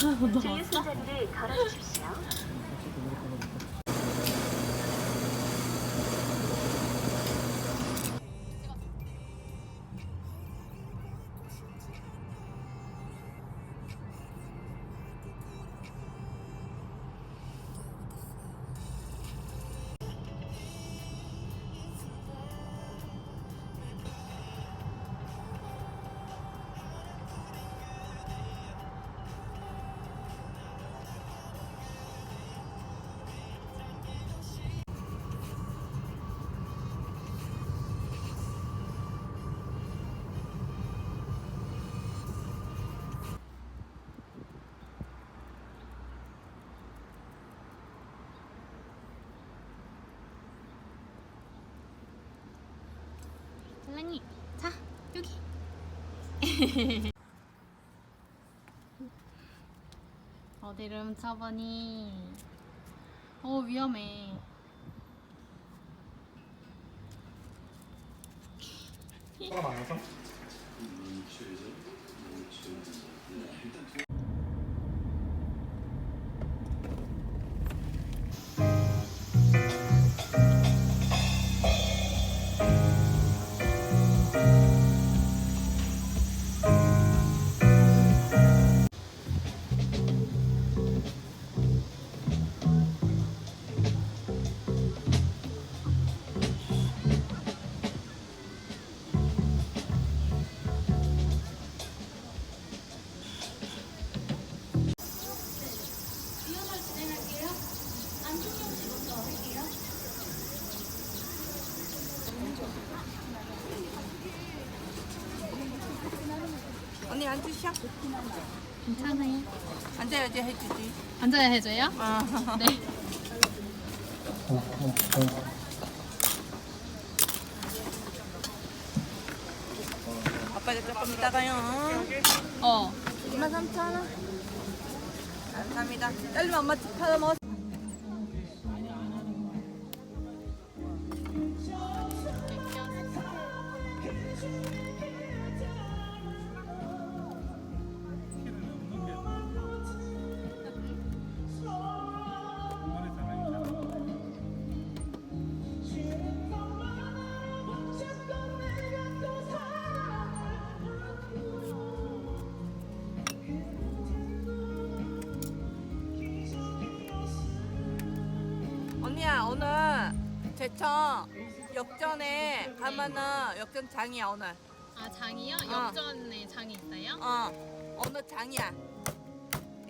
주유 손잡이를 걸어주십시오. 찰랑이 자 여기. 어디를 훔쳐보니? 어 위험해. 뭐가 많아서? 앉으셔. 괜찮아요 앉아야지 해주지. 앉아야 해줘요? 어. 네 아빠 이제 조금 이따가요. 어. 2만 3천 원. 감사합니다. 딸님 엄마 집 팔아 먹었어. 언니야 오늘 제천 역전에 가면은 역전 장이야 오늘. 아 장이요? 어. 역전에 장이 있어요? 어 오늘 장이야.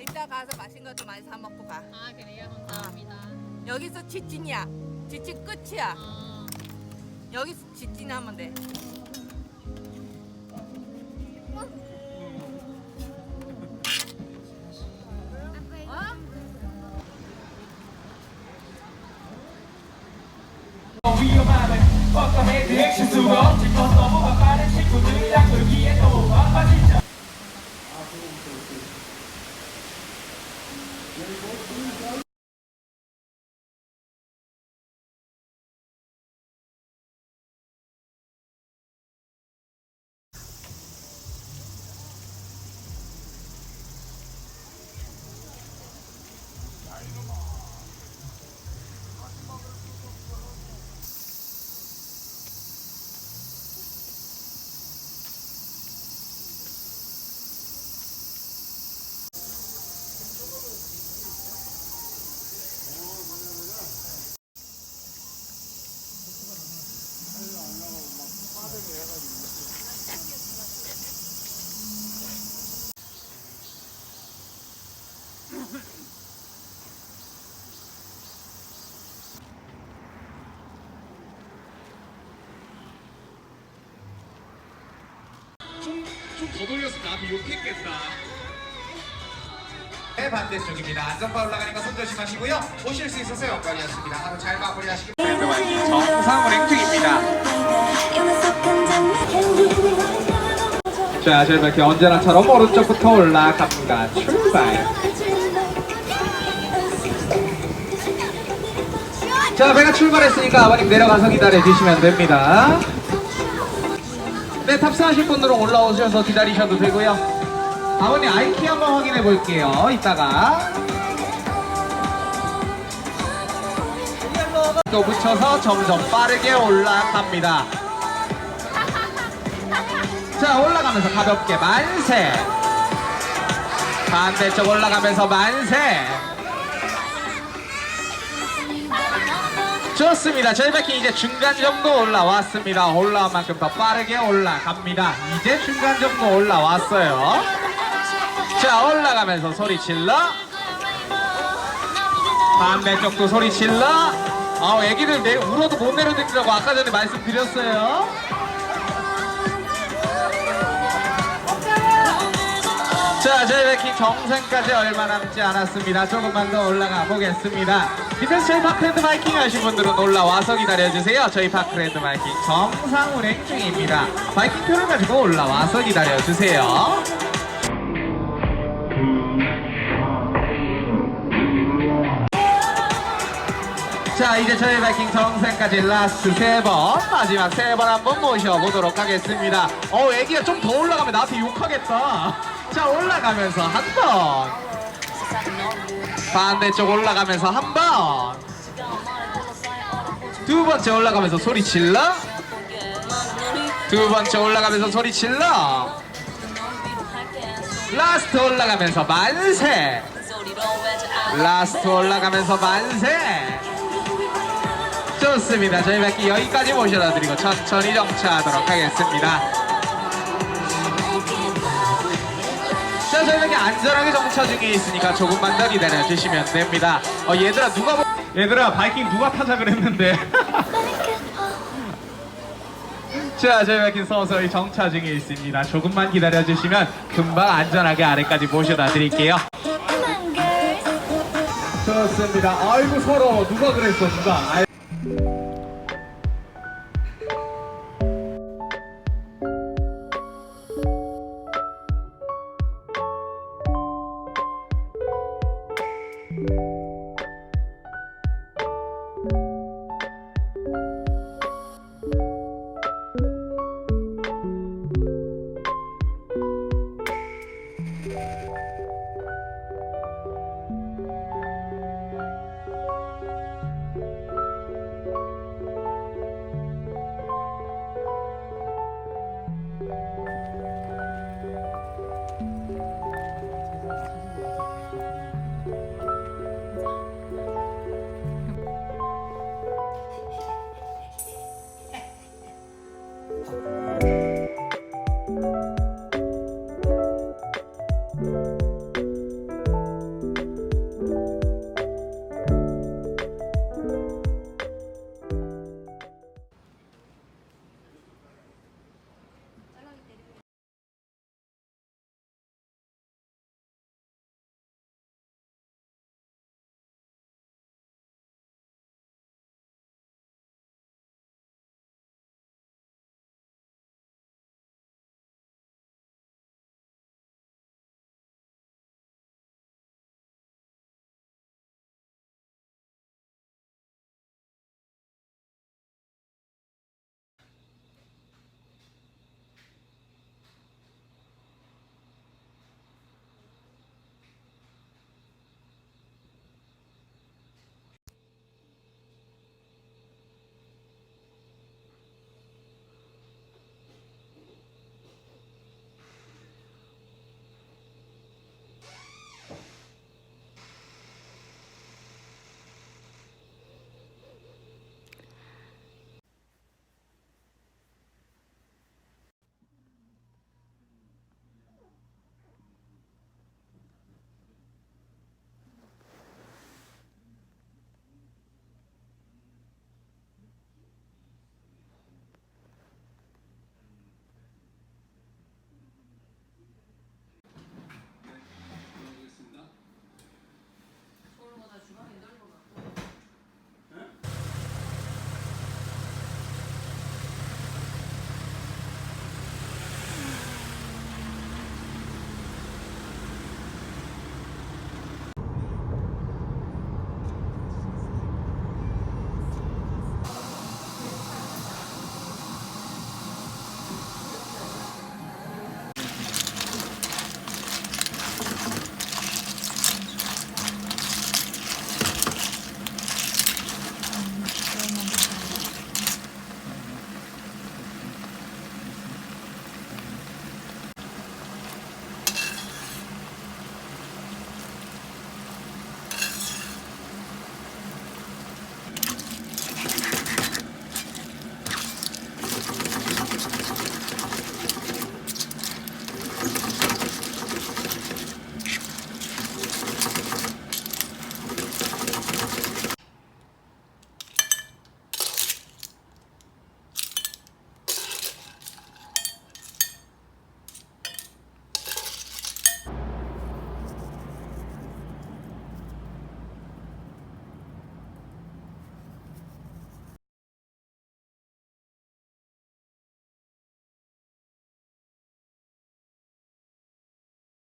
이따 가서 맛있는 거좀 많이 사 먹고 가. 아 그래요? 감사합니다 여기서 지진이야. 지진 끝이야. 어. 여기서 직진하면 돼. 뻗어내 그 액션 수가 넘어가 더 돌렸으면 나한테 욕했겠다. 네, 반대쪽입니다. 안전바 올라가니까 손 조심하시고요. 보실 수 있어서 영광이었습니다. 하루 잘 마무리하시기 정상 랭킹입니다. 자, 저희 이렇게 언제나처럼 오른쪽부터 올라갑니다. 출발. 자, 배가 출발했으니까 아버님 내려가서 기다려 주시면 됩니다. 네, 탑승하실 분들은 올라오셔서 기다리셔도 되고요. 아버님 아이키 한번 확인해 볼게요. 이따가. 또 붙여서 점점 빠르게 올라갑니다. 자, 올라가면서 가볍게 만세. 반대쪽 올라가면서 만세. 좋습니다. 저희 바퀴 이제 중간 정도 올라왔습니다. 올라온 만큼 더 빠르게 올라갑니다. 이제 중간 정도 올라왔어요. 자, 올라가면서 소리 질러. 반대쪽도 소리 질러. 아, 애기들 내, 울어도 못 내려드리라고 아까 전에 말씀드렸어요. 자, 저희 백킹 정상까지 얼마 남지 않았습니다. 조금만 더 올라가 보겠습니다. 디펜스 저희 파크랜드 바이킹 하신 분들은 올라와서 기다려주세요. 저희 파크랜드 바이킹 정상 운행 중입니다. 바이킹 표를 가지고 올라와서 기다려주세요. 자 이제 저희 바이킹 정상까지 라스트 세 번 마지막 세 번 한번 모셔보도록 하겠습니다 어 애기가 좀 더 올라가면 나한테 욕하겠다 자 올라가면서 한 번 반대쪽 올라가면서 한 번. 두 번째 올라가면서 소리 질러. 두 번째 올라가면서 소리 질러. 라스트 올라가면서 만세. 라스트 올라가면서 만세. 좋습니다. 저희 바퀴 여기까지 모셔다 드리고 천천히 정차하도록 하겠습니다. 저희 바퀴 안전하게 정차 중에 있으니까 조금만 더 기다려 주시면 됩니다. 어, 얘들아, 누가, 보- 얘들아, 바이킹 누가 타자 그랬는데. 자, 저희 바퀴 서서히 정차 중에 있습니다. 조금만 기다려 주시면 금방 안전하게 아래까지 모셔다 드릴게요. 좋습니다. 아이고, 서러워. 누가 그랬어, 누가. 아이- 아